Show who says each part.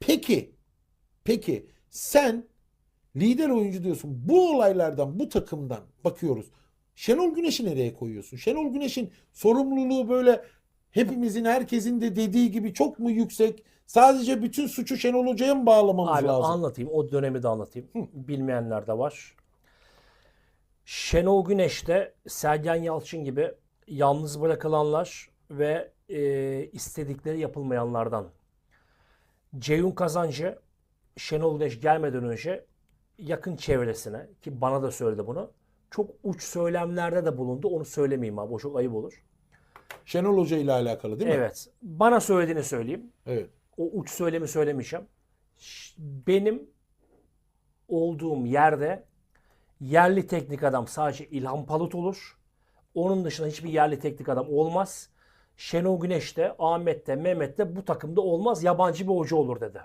Speaker 1: Peki, peki sen lider oyuncu diyorsun. Bu olaylardan, bu takımdan bakıyoruz. Şenol Güneş'i nereye koyuyorsun? Şenol Güneş'in sorumluluğu böyle hepimizin, herkesin de dediği gibi çok mu yüksek? Sadece bütün suçu Şenol Hoca'ya mı bağlamamız
Speaker 2: Abi
Speaker 1: lazım?
Speaker 2: anlatayım. O dönemi de anlatayım. Bilmeyenler de var. Şenol Güneş de Sergen Yalçın gibi yalnız bırakılanlar ve e, istedikleri yapılmayanlardan. Ceyhun Kazancı Şenol Güneş gelmeden önce yakın çevresine ki bana da söyledi bunu. Çok uç söylemlerde de bulundu. Onu söylemeyeyim abi. O çok ayıp olur.
Speaker 1: Şenol Hoca ile alakalı değil mi?
Speaker 2: Evet. Bana söylediğini söyleyeyim.
Speaker 1: Evet.
Speaker 2: o uç söylemi söylemeyeceğim. Benim olduğum yerde yerli teknik adam sadece İlhan Palut olur. Onun dışında hiçbir yerli teknik adam olmaz. Şenol Güneş de, Ahmet de, Mehmet de bu takımda olmaz. Yabancı bir hoca olur dedi.